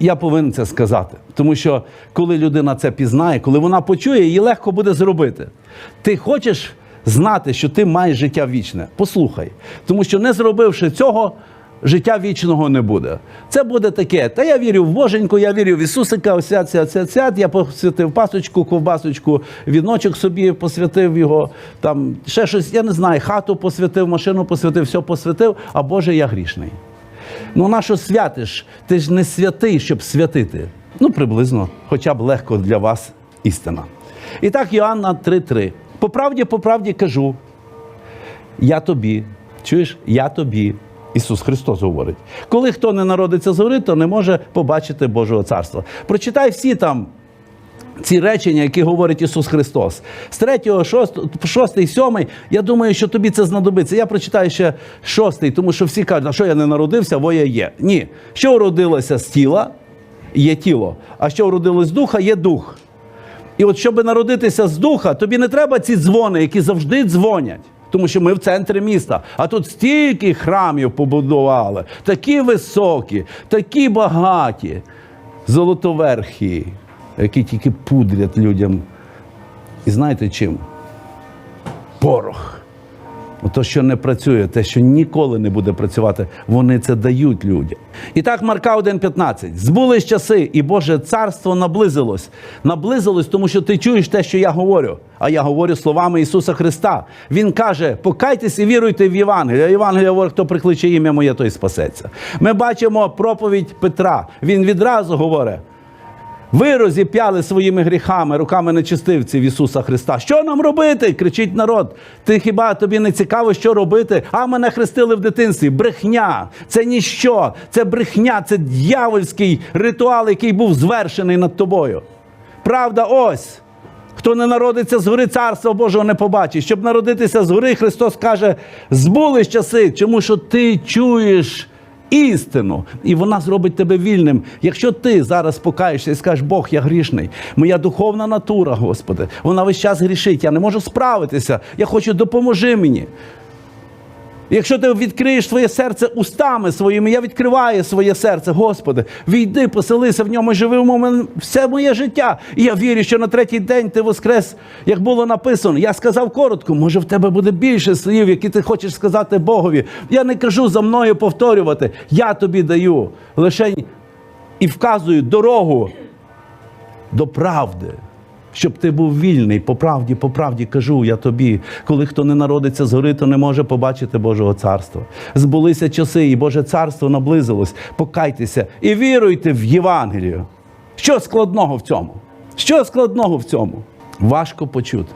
я повинен це сказати. Тому що коли людина це пізнає, коли вона почує, її легко буде зробити. Ти хочеш знати, що ти маєш життя вічне. Послухай. Тому що не зробивши цього, життя вічного не буде. Це буде таке. Та я вірю в Боженьку, я вірю в Ісусика, осяд, свят, свят, свят. Я посвятив пасочку, ковбасочку, віночок собі посвятив його, там ще щось, я не знаю, хату посвятив, машину посвятив, все посвятив, а Боже, я грішний. Ну, на що святиш? Ти ж не святий, щоб святити. Ну, приблизно, хоча б легко для вас істина. І так, Йоанна 3:3. По правді, по правді кажу, я тобі, чуєш, я тобі. Ісус Христос говорить. Коли хто не народиться згори, то не може побачити Божого царства. Прочитай всі там ці речення, які говорить Ісус Христос. З 3, 6, 6, 7, я думаю, що тобі це знадобиться. Я прочитаю ще 6, тому що всі кажуть, а що я не народився, бо я є. Ні. Що родилося з тіла, є тіло. А що родилось з духа, є дух. І от щоб народитися з духа, тобі не треба ці дзвони, які завжди дзвонять. Тому що ми в центрі міста. А тут стільки храмів побудували, такі високі, такі багаті, золотоверхі, які тільки пудрять людям. І знаєте чим? Порох. То, що не працює, те, що ніколи не буде працювати, вони це дають людям. І так, Марка 1,15. Збулись часи, і Боже царство наблизилось. Наблизилось, тому що ти чуєш те, що я говорю. А я говорю словами Ісуса Христа. Він каже: покайтесь і віруйте в Євангелія. Євангелія говорить, хто прикличе ім'я моє, той спасеться. Ми бачимо проповідь Петра. Він відразу говорить. Ви розіп'яли своїми гріхами, руками нечистивців Ісуса Христа. Що нам робити? кричить народ. Ти хіба тобі не цікаво, що робити? А мене хрестили в дитинстві. Брехня. Це ніщо. Це брехня, це дьявольський ритуал, який був звершений над тобою. Правда, ось. Хто не народиться згори, царства Божого не побачить. Щоб народитися згори, Христос каже: збулись часи, чому що ти чуєш істину, і вона зробить тебе вільним. Якщо ти зараз покаєшся і скажеш, Бог, я грішний, моя духовна натура, Господи, вона весь час грішить, я не можу справитися. Я хочу, допоможи мені. Якщо ти відкриєш своє серце устами своїми, я відкриваю своє серце, Господи, війди, поселися в ньому, живи в мене все моє життя. І я вірю, що на третій день ти воскрес, як було написано. Я сказав коротко, може в тебе буде більше слів, які ти хочеш сказати Богові. Я не кажу за мною повторювати. Я тобі даю лише і вказую дорогу до правди. Щоб ти був вільний, по правді, по правді кажу я тобі, коли хто не народиться згори, то не може побачити Божого царства. Збулися часи, і Боже царство наблизилось. Покайтеся і віруйте в Євангелію. Що складного в цьому? Що складного в цьому? Важко почути.